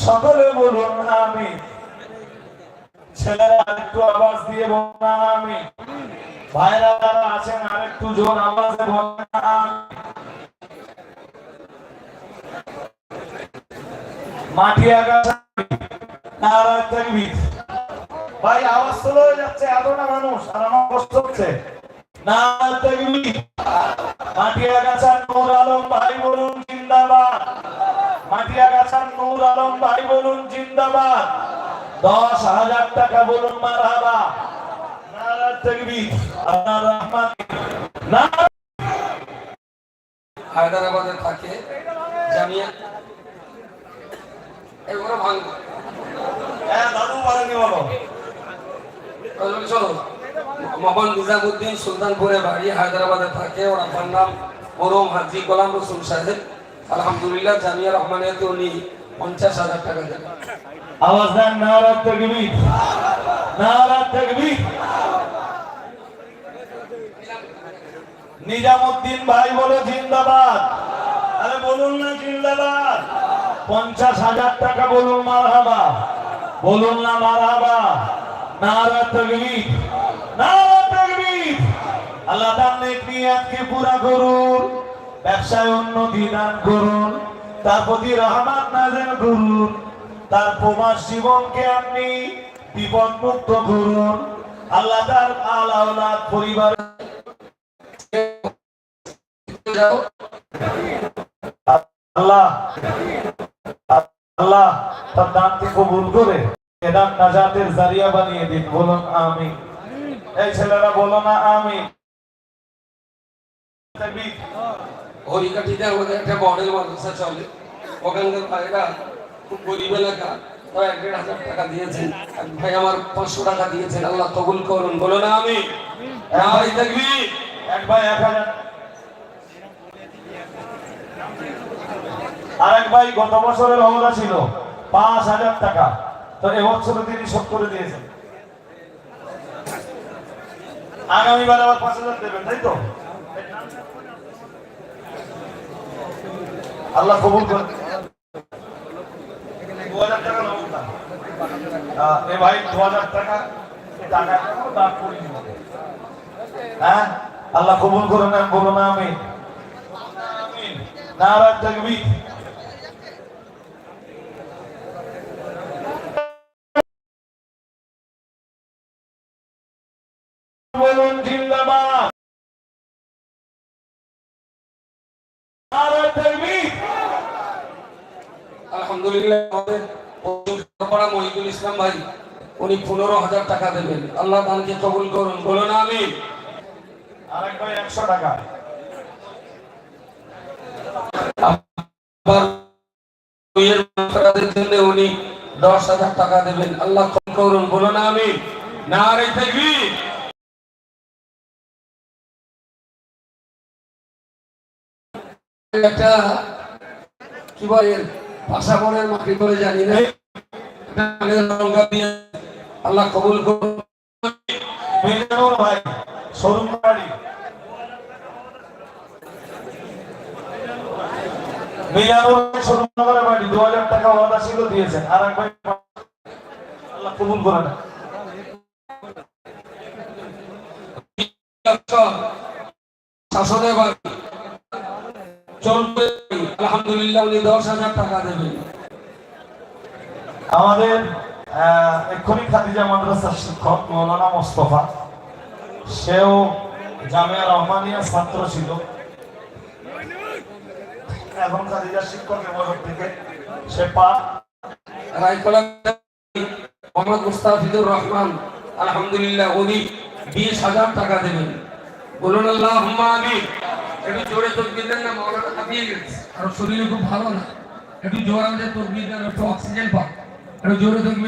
সকলে বলুন আমি ছেলেরা একটু আওয়াজ দিয়ে বলুন না আমি ভাইরা যারা আছেন, আরেকটু জোর আওয়াজে বলুন মাটি তাকবীর। ভাই, আওয়াজ স্লো হয়ে যাচ্ছে, এত না মানুষ, আর আমার কষ্ট হচ্ছে। তাকবীর। মাটি আগাছার নূর আলম, ভাই বলুন মাটি নূর আলম ভাই বলুন জিন্দাবাদ। দশ হাজার টাকা বলুন মারহাবা। তাকবীর রহমান। হায়দ্রাবাদে থাকে জামিয়া। এগুলো ভাঙবো হ্যাঁ দাদু পারেনি বলো। চলো। মোহাম্মদ নিজামুদ্দিন সুলতানপুরে বাড়ি হায়দ্রাবাদে থাকে ওর আপনার নাম মরম হাজি গোলাম রসুল সাহেব। আলহামদুলিল্লাহ, জামিয়া রহমানিয়াতে উনি পঞ্চাশ হাজার টাকা দেন। আওয়াজ দেন নারায় তাকবীর। নারায় তাকবীর। নিজামুদ্দিন ভাই বলে, জিন্দাবাদ। আরে বলুন না, জিন্দাবাদ। পঞ্চাশ হাজার টাকা বলুন, মারহাবা। বলুন না, মারহাবা। নারা তকবীর। নারা তকবীর। আল্লাহ নেক নিয়াতকে পুরা করুন। ব্যবসায় উন্নতি দান করুন, তার প্রতি রহমত নাজেল করুন, তার জীবনকে আপনি বিপদ মুক্ত করুন। আল্লাহ তার আল পরিবার আল্লাহ আল্লাহ তার দানকে কবুল করে এদান নাজাতের জারিয়া বানিয়ে দিন, বলুন আমি এই ছেলেরা বলো না আমি হরিকাঠিতে আমাদের একটা মডেল মাদ্রাসা চলে ওখানকার ভাইরা খুব গরিব এলাকা পাঁচশো টাকা দিয়েছেন আল্লাহ ভাই দেখবি আর এক ভাই গত বছরের রওনা ছিল, পাঁচ হাজার টাকা। তো এবছরে তিনি শোধ করে দিয়েছেন। আগামীবার আবার পাঁচ হাজার দেবেন, তাই তো? আল্লাহ কবুল করে হ্যাঁ। আল্লাহ কবুল করে বলো না আমি বলুন জিন্দাবাদ নারায় তাকবীর আলহামদুলিল্লাহ আমাদের মহিদুল ইসলাম ভাই উনি পনেরো হাজার টাকা দেবেন। আল্লাহ দানকে কবুল করুন। বলো না আমি আরেক ভাই একশো টাকা। আবার জন্য উনি দশ হাজার টাকা দেবেন। আল্লাহ কবুল করুন। বলো না আমি না রে থাকবি একটা কি বলে? ভাষা বলে মাটি করে জানি না আল্লাহ কবুল করুন। ভাই শোরুম বাড়ি বাড়ি দু হাজার টাকা ওয়াদা ছিল দিয়েছেন। আর এক ভাই আল্লাহ কবুল করে না শাসনে বাড়ি আলহামদুলিল্লাহ উনি দশ হাজার টাকা দেবেন। আমাদের এক্ষুনি খাদিজা মাদ্রাসার শিক্ষক মৌলানা মোস্তফা। সেও জামিয়া রহমানিয়ার ছাত্র ছিল। এখন খাদিজা শিক্ষক এবছর থেকে সে পা রায়কলা মোহাম্মদ মুস্তাফিজুর রহমান আলহামদুলিল্লাহ উনি বিশ হাজার টাকা দেবেন। বলুন আল্লাহ আমি একটু জোরে তকবির দেন না মৌলানা হাঁপিয়ে গেছে। আর শরীরে খুব ভালো না। একটু জোর আমাদের তকবির দেন, একটু অক্সিজেন পাক একটু জোরে তকবির